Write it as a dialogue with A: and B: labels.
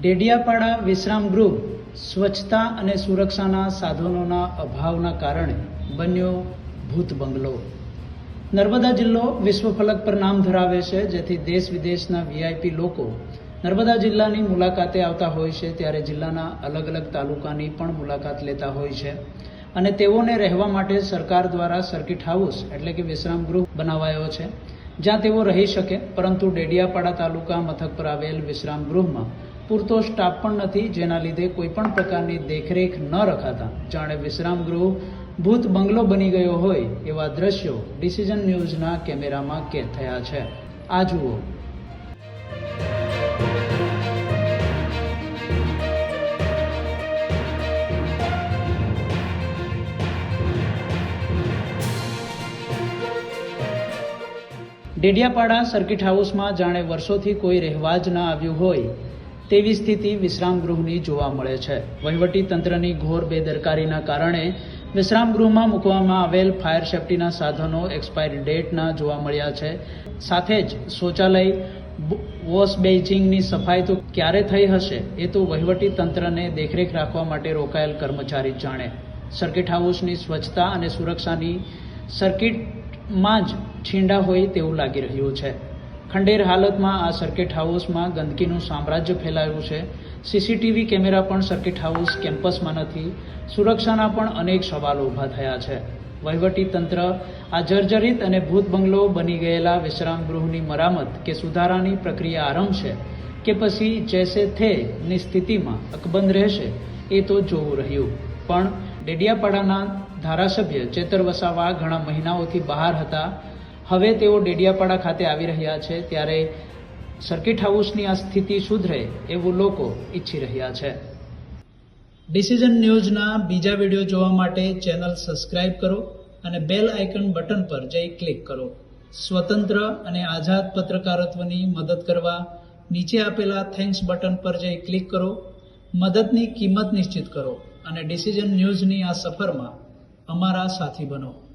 A: ડેડિયાપાડા વિશ્રામ ગૃહ સ્વચ્છતા અને સુરક્ષાના સાધનોના અભાવના કારણે બન્યો ભૂત બંગલો. નર્મદા જિલ્લો વિશ્વ ફલક પર નામ ધરાવે છે, જેથી દેશ વિદેશના વીઆઈપી લોકો નર્મદા જિલ્લાની મુલાકાતે આવતા હોય છે, ત્યારે જિલ્લાના અલગ અલગ તાલુકાની પણ મુલાકાત લેતા હોય છે. અને તેઓને રહેવા માટે સરકાર દ્વારા સર્કિટ હાઉસ એટલે કે વિશ્રામ ગૃહ બનાવાયો છે. જ્યાં તેઓ રહી શકે, પરંતુ ડેડિયાપાડા તાલુકા મથક પર આવેલ વિશ્રામ ગૃહમાં પૂરતો સ્ટાફ પણ નથી, જેના લીધે કોઈ પણ પ્રકારની દેખરેખ ન રખાતા. જાણે વિશ્રામ ગૃહ ભૂત બંગલો બની ગયો હોય એવા દ્રશ્યો ડિસિઝન ન્યૂઝના કેમેરામાં કેદ થયા છે. આ જુઓ. ડેડિયાપાડા સર્કિટ હાઉસમાં જાણે વર્ષોથી કોઈ રહેવા જ ન આવ્યું હોય તેવી સ્થિતિ વિશ્રામ ગૃહની જોવા મળે છે. વહીવટી તંત્રની ઘોર બેદરકારીના કારણે વિશ્રામ ગૃહમાં મૂકવામાં આવેલ ફાયર સેફટીના સાધનો એક્સપાયરી ડેટના જોવા મળ્યા છે. સાથે જ શૌચાલય વોશ બેઇચિંગની સફાઈ તો ક્યારે થઈ હશે એ તો વહીવટી તંત્રને દેખરેખ રાખવા માટે રોકાયેલ કર્મચારી જાણે. સર્કિટ હાઉસની સ્વચ્છતા અને સુરક્ષાની સર્કિટમાં જ છીંડા હોય તેવું લાગી રહ્યું છે. ખંડેર હાલતમાં આ સર્કિટ હાઉસમાં ગંદકીનું સામ્રાજ્ય ફેલાયું છે. સીસીટીવી કેમેરા પણ સર્કિટ હાઉસ કેમ્પસમાં નથી. સુરક્ષાના પણ અનેક સવાલો ઊભા થયા છે. વહીવટી તંત્ર, આ જર્જરિત અને ભૂત બંગલો બની ગયેલા વિશ્રામ ગૃહની મરામત કે સુધારાની પ્રક્રિયા આરંભશે કે પછી જેસે થે ની સ્થિતિમાં અકબંધ રહેશે, એ તો જોવું રહ્યું. પણ ડેડિયાપાડાના ધારાસભ્ય ચેતર વસાવા ઘણા મહિનાઓથી બહાર હતા. હવે તેઓ ડેડિયાપાડા ખાતે આવી રહ્યા છે ત્યારે સર્કિટ હાઉસની આ સ્થિતિ સુધરે એવું લોકો ઈચ્છી રહ્યા છે. ડિસિઝન ન્યૂઝના બીજા વીડિયો જોવા માટે ચેનલ સબસ્ક્રાઇબ કરો અને બેલ આઇકન બટન પર જઈ ક્લિક કરો. સ્વતંત્ર અને આઝાદ પત્રકારત્વની મદદ કરવા નીચે આપેલા થેન્ક્સ બટન પર જઈ ક્લિક કરો. મદદની કિંમત નિશ્ચિત કરો અને ડિસિઝન ન્યૂઝની આ સફરમાં અમારા સાથી બનો.